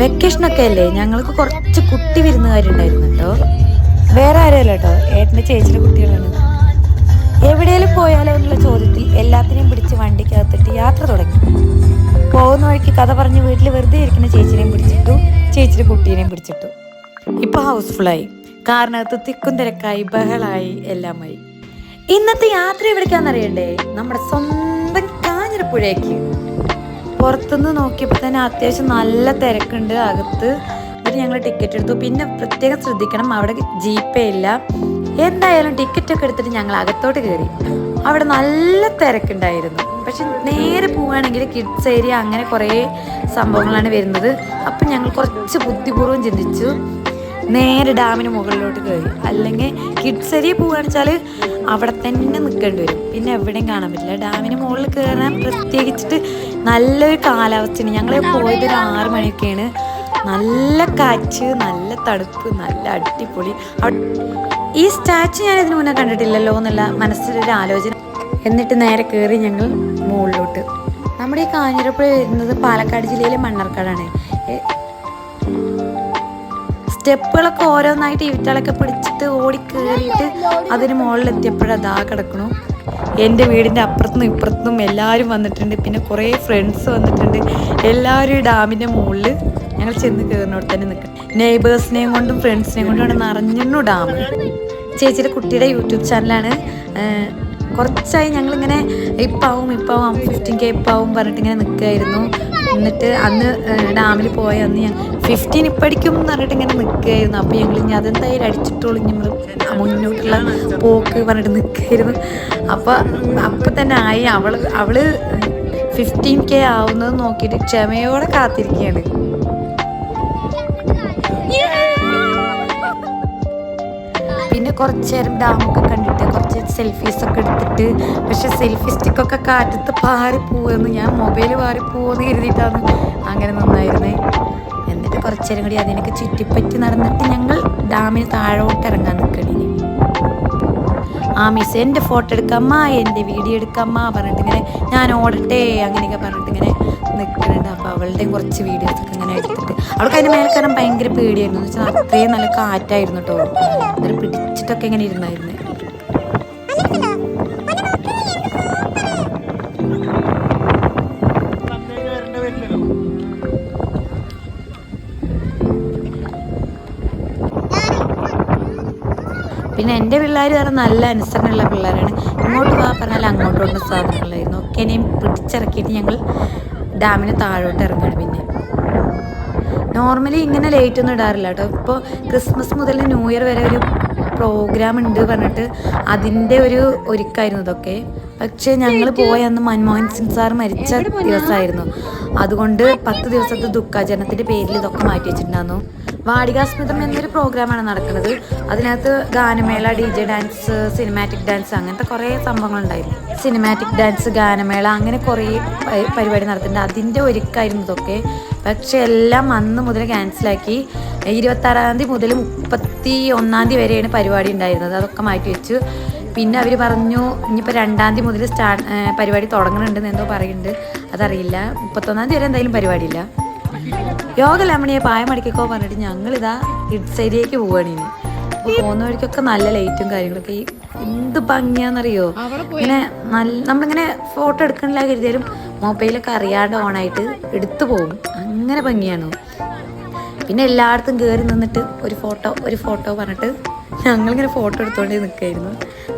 വെക്കേഷനൊക്കെ അല്ലേ? ഞങ്ങൾക്ക് കുറച്ച് കുട്ടി വിരുന്നുകാരുണ്ടായിരുന്നു കേട്ടോ. വേറെ ആരുമല്ല കേട്ടോ. ഏട്ടന്റെ ചേച്ചിയുടെ കുട്ടികളാണ്. എവിടെയെങ്കിലും പോയാലോ എന്നുള്ള ചോദ്യത്തിൽ എല്ലാത്തിനെയും പിടിച്ച് വണ്ടിക്കകത്തിട്ട് യാത്ര തുടങ്ങി. പോകുന്ന വഴിക്ക് കഥ പറഞ്ഞ് വീട്ടിൽ വെറുതെ ഇരിക്കുന്ന ചേച്ചിനെയും പിടിച്ചിട്ടു ചേച്ചിയുടെ കുട്ടീനെയും പിടിച്ചിട്ടു. ഇപ്പൊ ഹൗസ്ഫുള്ളായി. കാറിനകത്ത് തിക്കും തിരക്കായി ബഹളായി എല്ലാമായി ഇന്നത്തെ യാത്ര എവിടേക്കാന്നറിയണ്ടേ നമ്മുടെ സ്വന്തം കാഞ്ഞിരപ്പുഴയ്ക്ക്. പുറത്തുനിന്ന് നോക്കിയപ്പോൾ തന്നെ അത്യാവശ്യം നല്ല തിരക്കുണ്ട് അകത്ത്. എന്നിട്ട് ഞങ്ങൾ ടിക്കറ്റ് എടുത്തു. പിന്നെ പ്രത്യേകം ശ്രദ്ധിക്കണം അവിടെ ജീപ്പേ ഇല്ല. എന്തായാലും ടിക്കറ്റ് ഒക്കെ എടുത്തിട്ട് ഞങ്ങൾ അകത്തോട്ട് കയറി. അവിടെ നല്ല തിരക്കുണ്ടായിരുന്നു. പക്ഷെ നേരെ പോവുകയാണെങ്കിൽ കിഡ്സ് ഏരിയ അങ്ങനെ കുറേ സംഭവങ്ങളാണ് വരുന്നത്. അപ്പം ഞങ്ങൾ കുറച്ച് ബുദ്ധിപൂർവം ചിന്തിച്ചു. നേരെ ഡാമിന് മുകളിലോട്ട് കയറി. അല്ലെങ്കിൽ കിഡ്സരി ഏരിയ പോവുകയാണെന്ന് വെച്ചാൽ അവിടെ തന്നെ നിൽക്കേണ്ടി വരും. പിന്നെ എവിടെയും കാണാൻ പറ്റില്ല. ഡാമിന് മുകളിൽ കയറാൻ പ്രത്യേകിച്ചിട്ട് നല്ലൊരു കാലാവസ്ഥയാണ്. ഞങ്ങൾ പോയത് ഒരു ആറ് മണിയൊക്കെയാണ്. നല്ല കാറ്റ് നല്ല തണുപ്പ് നല്ല അടിപൊളി. ഈ സ്റ്റാച്ചു ഞാൻ ഇതിനു മുന്നേ കണ്ടിട്ടില്ലല്ലോ എന്നുള്ള മനസ്സിലൊരു ആലോചന. എന്നിട്ട് നേരെ കയറി ഞങ്ങൾ മുകളിലോട്ട്. നമ്മുടെ ഈ കാഞ്ഞിരപ്പുഴ വരുന്നത് പാലക്കാട് ജില്ലയിലെ മണ്ണാർക്കാടാണ്. സ്റ്റെപ്പുകളൊക്കെ ഓരോന്നായിട്ട് ഇവിറ്റാളൊക്കെ പിടിച്ചിട്ട് ഓടി കയറിയിട്ട് അതിന് മുകളിൽ എത്തിയപ്പോഴതാ കിടക്കണു. എന്റെ വീടിന്റെ അപ്പുറത്തും ഇപ്പുറത്തും എല്ലാവരും വന്നിട്ടുണ്ട്. പിന്നെ കുറേ ഫ്രണ്ട്സ് വന്നിട്ടുണ്ട്. എല്ലാവരും ഡാമിന്റെ മുകളിൽ ഞങ്ങൾ ചെന്ന് കയറിനോട് തന്നെ നിൽക്കും നെയ്ബേഴ്സിനെയും കൊണ്ടും ഫ്രണ്ട്സിനെയും കൊണ്ടും ആണ് നിറഞ്ഞു ഡാം. ചേച്ചിയുടെ കുട്ടിയുടെ യൂട്യൂബ് ചാനലാണ്. കുറച്ചായി ഞങ്ങളിങ്ങനെ ഇപ്പാവും ഇപ്പാവും ഫിഫ്റ്റീൻ കെ ഇപ്പാവും പറഞ്ഞിട്ട് ഇങ്ങനെ നിൽക്കുമായിരുന്നു എന്നിട്ട് അന്ന് ഡാമിൽ പോയ അന്ന് ഞാൻ ഫിഫ്റ്റീൻ ഇപ്പടിക്കും എന്ന് പറഞ്ഞിട്ട് ഇങ്ങനെ നിൽക്കുകയായിരുന്നു. അപ്പോൾ ഞങ്ങൾ ഇനി അതെന്തായാലും അടിച്ചിട്ടോളും. ഞങ്ങൾ മുന്നോട്ടുള്ള പോക്ക് പറഞ്ഞിട്ട് നിൽക്കുകയായിരുന്നു. അപ്പോൾ അപ്പം തന്നെ ആയി. അവൾ അവൾ ഫിഫ്റ്റീൻ കെ ആവുന്നത് നോക്കിയിട്ട് ക്ഷമയോടെ കാത്തിരിക്കുകയാണ്. കുറച്ച് നേരം ഡാമൊക്കെ കണ്ടിട്ട് കുറച്ച് സെൽഫീസ് ഒക്കെ എടുത്തിട്ട് പക്ഷെ സെൽഫി സ്റ്റിക്കൊക്കെ കാറ്റത്ത് പാറി പോവുമെന്ന് ഞാൻ മൊബൈൽ പാറി പോവെന്ന് കരുതിയിട്ടാണ് അങ്ങനെ നിന്നായിരുന്നേ. എന്നിട്ട് കുറച്ച് നേരം കൂടി അതിനൊക്കെ ചുറ്റിപ്പറ്റി നടന്നിട്ട് ഞങ്ങൾ ഡാമിന് താഴോട്ട് ഇറങ്ങാൻ നിൽക്കണി ആ മിസ് എന്റെ ഫോട്ടോ എടുക്കാമ്മ എന്റെ വീഡിയോ എടുക്കാമ്മ പറഞ്ഞിട്ട് ഇങ്ങനെ ഞാൻ ഓടട്ടെ അങ്ങനെയൊക്കെ പറഞ്ഞിട്ട് ഇങ്ങനെ നിൽക്കുന്നുണ്ട്. അപ്പോൾ അവളുടെയും കുറച്ച് വീഡിയോസ് ഒക്കെ ഇങ്ങനെ എടുത്തിട്ട്. അവൾക്ക് മേലെ കയറാൻ ഭയങ്കര പേടിയായിരുന്നു. എന്ന് വെച്ചാൽ അത്രയും നല്ല കാറ്റായിരുന്നു കേട്ടോ എന്നിട്ട് പിടിച്ചിട്ടൊക്കെ ഇങ്ങനെ ഇരുന്നായിരുന്നു. പിന്നെ എന്റെ പിള്ളേർ വേറെ നല്ല അനുസരണമുള്ള പിള്ളേരാണ്. ഇങ്ങോട്ട് പോകാൻ പറഞ്ഞാൽ അങ്ങോട്ടുള്ള സാധനങ്ങളായിരുന്നു. ഒക്കെ ഇനിയും പിടിച്ചിറക്കിയിട്ട് ഞങ്ങൾ ഡാമിന് താഴോട്ട് ഇറങ്ങണം പിന്നെ. നോർമലി ഇങ്ങനെ ലേറ്റ് ഒന്നും ഇടാറില്ല കേട്ടോ ഇപ്പോൾ ക്രിസ്മസ് മുതൽ ന്യൂ ഇയർ വരെ ഒരു പ്രോഗ്രാം ഉണ്ട് പറഞ്ഞിട്ട് അതിന്റെ ഒരു ഒരുക്കായിരുന്നു ഇതൊക്കെ. പക്ഷേ ഞങ്ങൾ പോയ അന്ന് മൻമോഹൻ സിംഗ് സാർ മരിച്ച ദിവസമായിരുന്നു അതുകൊണ്ട് പത്ത് ദിവസത്തെ ദുഃഖാചരണത്തിന്റെ പേരിൽ ഇതൊക്കെ മാറ്റി വെച്ചിട്ടുണ്ടായിരുന്നു. വാടികാസ്മൃതം എന്നൊരു പ്രോഗ്രാമാണ് നടക്കുന്നത്. അതിനകത്ത് ഗാനമേള D J dance cinematic dance അങ്ങനത്തെ കുറേ സംഭവങ്ങളുണ്ടായിരുന്നു. സിനിമാറ്റിക് ഡാൻസ് ഗാനമേള അങ്ങനെ കുറേ പരിപാടി നടത്തുന്നുണ്ട് അതിന്റെ ഒരുക്കായിരുന്നു ഇതൊക്കെ. പക്ഷെ എല്ലാം അന്ന് മുതൽ ക്യാൻസലാക്കി. ഇരുപത്താറാം തീയതി മുതൽ മുപ്പത്തി ഒന്നാം തീയതി വരെയാണ് പരിപാടി ഉണ്ടായിരുന്നത്. അതൊക്കെ മാറ്റി വെച്ചു. പിന്നെ അവർ പറഞ്ഞു ഇനിയിപ്പോൾ രണ്ടാം തീയതി മുതൽ സ്റ്റാർട്ട് പരിപാടി തുടങ്ങുന്നുണ്ടെന്ന് എന്തോ പറയുന്നുണ്ട്. അതറിയില്ല. മുപ്പത്തൊന്നാം തീയതി വരെ എന്തായാലും പരിപാടിയില്ല. യോഗ ലമണിയെ പായമടിക്കോ പറഞ്ഞിട്ട് ഞങ്ങളിതാ ഇഡ്സൈഡിലേക്ക് പോവാണ് ഇനി. അപ്പോൾ പോകുന്ന വഴിക്കൊക്കെ നല്ല ലൈറ്റും കാര്യങ്ങളൊക്കെ. ഈ എന്ത് ഭംഗിയാന്നറിയോ? ഇങ്ങനെ നല്ല നമ്മളിങ്ങനെ ഫോട്ടോ എടുക്കണില്ല കരുതിയാലും മൊബൈലൊക്കെ അറിയാണ്ട് ഓണായിട്ട് എടുത്തു പോകും അങ്ങനെ ഭംഗിയാണ്. പിന്നെ എല്ലായിടത്തും കയറി നിന്നിട്ട് ഒരു ഫോട്ടോ ഒരു ഫോട്ടോ പറഞ്ഞിട്ട് ഞങ്ങളിങ്ങനെ ഫോട്ടോ എടുത്തുകൊണ്ട് നിൽക്കായിരുന്നു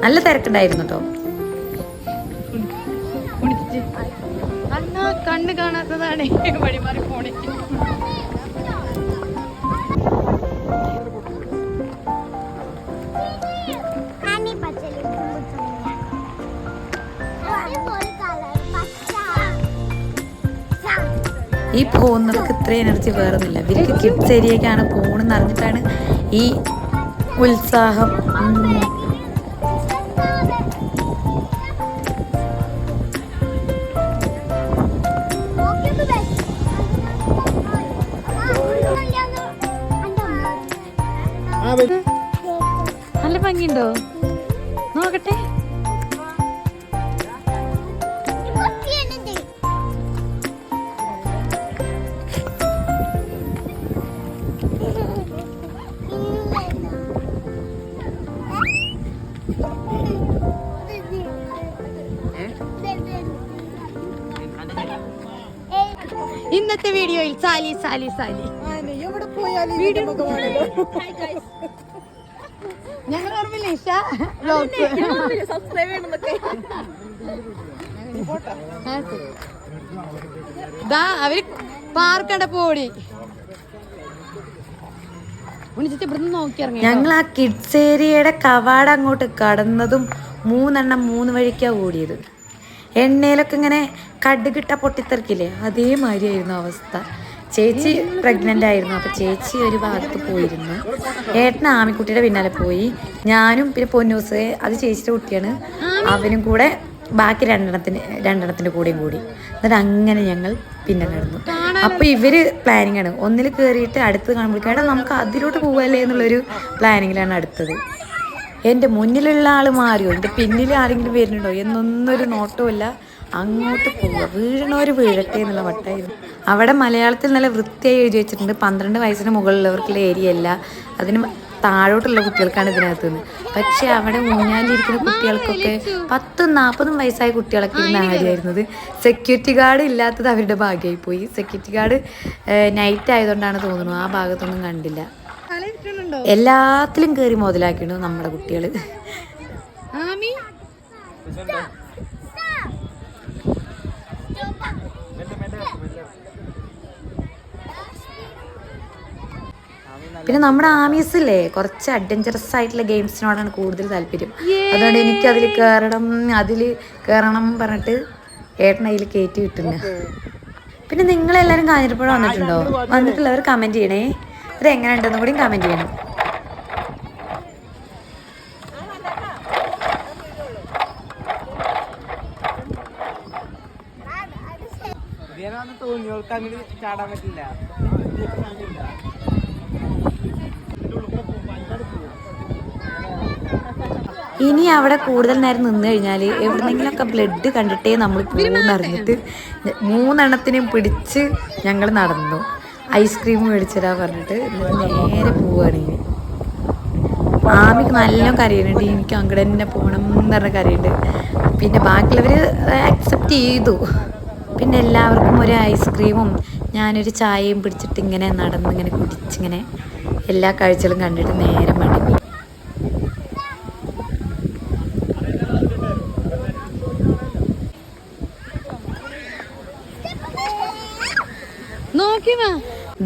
നല്ല തിരക്കുണ്ടായിരുന്നു കേട്ടോ കണ്ണ് കാണാത്തതാണ്. വഴിമാറി പോണേ. ഈ പോകുന്നവർക്ക് ഇത്ര എനർജി വേറൊന്നുമില്ല. ഇവർക്ക് കിഡ്സ് ഏരിയക്കാണ് പോകണമെന്ന് അറിഞ്ഞിട്ടാണ് ഈ ഉത്സാഹം. നല്ല ഭംഗിയുണ്ടോ? നോക്കട്ടെ. ഇന്നത്തെ വീഡിയോയിൽ സാലി സാലി സാലി. എവിടെ പോയാലും വീഡിയോ ലോക്ക്. ശരി. ദാ അവർ പാർക്കട പോടി. ഞങ്ങൾ ആ കിഡ്സ് ഏരിയയുടെ കവാട അങ്ങോട്ട് കടന്നതും മൂന്നെണ്ണം മൂന്ന് വഴിക്കാ ഓടിയത്. എണ്ണയിലൊക്കെ ഇങ്ങനെ കടുകിട്ട പൊട്ടിത്തെറിക്കില്ലേ? അതേമാതിരിയായിരുന്നു അവസ്ഥ. ചേച്ചി പ്രഗ്നന്റ് ആയിരുന്നു. അപ്പോൾ ചേച്ചി ഒരു ഭാഗത്ത് പോയിരുന്നു. ഏട്ടൻ ആമിക്കുട്ടിയുടെ പിന്നാലെ പോയി. ഞാനും പിന്നെ പൊന്നൂസ് അത് ചേച്ചിയുടെ കുട്ടിയാണ്. അവനും കൂടെ ബാക്കി രണ്ടെണ്ണത്തിന് രണ്ടെണ്ണത്തിന്റെ കൂടെയും കൂടി. എന്നിട്ട് അങ്ങനെ ഞങ്ങൾ പിന്നെ നടന്നു. അപ്പോൾ ഇവർ പ്ലാനിങ് ആണ്. ഒന്നിൽ കയറിയിട്ട് അടുത്ത് കാണുമ്പോഴേക്കും നമുക്ക് അതിലോട്ട് പോകല്ലേ എന്നുള്ളൊരു പ്ലാനിങ്ങിലാണ് അടുത്തത്. എന്റെ മുന്നിലുള്ള ആൾ മാറിയോ? എന്റെ പിന്നിൽ ആരെങ്കിലും വരുന്നുണ്ടോ? എന്നൊന്നൊരു നോട്ടവുമില്ല. അങ്ങോട്ട് പോവുക. വീഴണവർ വീഴട്ടെ എന്നുള്ള വട്ടായിരുന്നു. അവിടെ മലയാളത്തിൽ നല്ല വൃത്തിയായി എഴുതി വെച്ചിട്ടുണ്ട്. പന്ത്രണ്ട് വയസ്സിന് മുകളിലുള്ളവർക്കുള്ള ഏരിയ അല്ല. അതിന് താഴോട്ടുള്ള കുട്ടികൾക്കാണ് ഇതിനകത്ത് നിന്ന്. പക്ഷെ അവിടെ ഊഞ്ഞാലിരിക്കുന്ന കുട്ടികൾക്കൊക്കെ പത്തും നാൽപ്പതും വയസ്സായ കുട്ടികളൊക്കെ ഇരുന്ന് ആടിയായിരുന്നത്. സെക്യൂരിറ്റി ഗാർഡ് ഇല്ലാത്തത് അവരുടെ ഭാഗ്യമായി പോയി. സെക്യൂരിറ്റി ഗാർഡ് നൈറ്റ് ആയതുകൊണ്ടാണ് തോന്നുന്നു. ആ ഭാഗത്തൊന്നും കണ്ടില്ല. എല്ലാത്തിലും കയറി മുതലാക്കിയാണ് നമ്മുടെ കുട്ടികൾ ആമി? പിന്നെ നമ്മുടെ ആമീസ് ഇല്ലേ കുറച്ച് അഡ്വഞ്ചറസ് ആയിട്ടുള്ള ഗെയിംസിനോടാണ് കൂടുതൽ താല്പര്യം. അതുകൊണ്ട് എനിക്ക് അതിൽ കയറണം അതിൽ കയറണം പറഞ്ഞിട്ട് ഏട്ടൻ അതിൽ കയറ്റി വിട്ടില്ല പിന്നെ നിങ്ങളെല്ലാവരും കാഞ്ഞിരപ്പുഴ വന്നിട്ടുണ്ടോ? വന്നിട്ടുള്ളവർ കമന്റ് ചെയ്യണേ. ഇത് എങ്ങനെ ഉണ്ടെന്നും കൂടി കമന്റ് ചെയ്യണം തോന്നിയോൾക്ക് അങ്ങനെ ചാടാൻ പറ്റില്ല. ഇനി അവിടെ കൂടുതൽ നേരം നിന്ന് കഴിഞ്ഞാൽ എവിടെന്നെങ്കിലുമൊക്കെ ബ്ലഡ് കണ്ടിട്ടേ നമ്മൾ പോകുന്നറിഞ്ഞിട്ട് മൂന്നെണ്ണത്തിനെയും പിടിച്ച് ഞങ്ങൾ നടന്നു. ഐസ്ക്രീം മേടിച്ചിടാ പറഞ്ഞിട്ട് നേരെ പോവുകയാണ് ഇനി. ആമിക്ക് നല്ല കരയുന്നുണ്ട്. എനിക്ക് അങ്ങോട്ട് തന്നെ പോകണം എന്ന് പറഞ്ഞ കരയുണ്ട്. പിന്നെ ബാക്കിയുള്ളവർ അക്സെപ്റ്റ് ചെയ്തു. പിന്നെ എല്ലാവർക്കും ഒരു ഐസ്ക്രീമും ഞാനൊരു ചായയും പിടിച്ചിട്ട് ഇങ്ങനെ നടന്ന് ഇങ്ങനെ കുടിച്ചിങ്ങനെ എല്ലാ കാഴ്ചകളും കണ്ടിട്ട് നേരെ മടങ്ങി.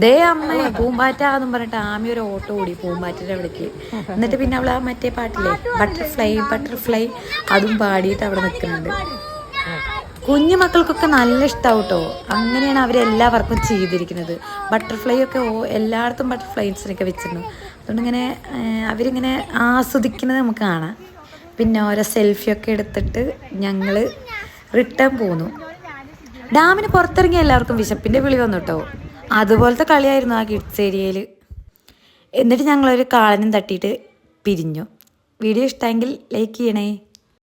ദേ അമ്മ പൂമ്പാറ്റാന്നും പറഞ്ഞിട്ട് ആമി ഒരു ഓട്ടോ ഓടി പൂമ്പാറ്റയുടെ അവിടേക്ക്. എന്നിട്ട് പിന്നെ അവൾ ആ മറ്റേ പാട്ടില്ലേ ബട്ടർഫ്ലൈ ബട്ടർഫ്ലൈ അതും പാടിയിട്ട് അവിടെ നിൽക്കുന്നുണ്ട്. കുഞ്ഞു മക്കൾക്കൊക്കെ നല്ല ഇഷ്ടാവും കേട്ടോ അങ്ങനെയാണ് അവരെല്ലാ വർക്കും ചെയ്തിരിക്കുന്നത്. ബട്ടർഫ്ലൈ ഒക്കെ എല്ലായിടത്തും ബട്ടർഫ്ലൈസിനൊക്കെ വെച്ചിരുന്നു. അതുകൊണ്ട് ഇങ്ങനെ അവരിങ്ങനെ ആസ്വദിക്കുന്നത് നമുക്ക് കാണാം. പിന്നെ ഓരോ സെൽഫിയൊക്കെ എടുത്തിട്ട് ഞങ്ങൾ റിട്ടേൺ പോന്നു. ഡാമിന് പുറത്തിറങ്ങിയ എല്ലാവർക്കും വിശപ്പിന്റെ വിളി വന്നു കേട്ടോ അതുപോലത്തെ കളിയായിരുന്നു ആ കിഡ്സ് ഏരിയയിൽ എന്നിട്ട് ഞങ്ങളൊരു കാളനും തട്ടിയിട്ട് പിരിഞ്ഞു. വീഡിയോ ഇഷ്ടമെങ്കിൽ ലൈക്ക് ചെയ്യണേ.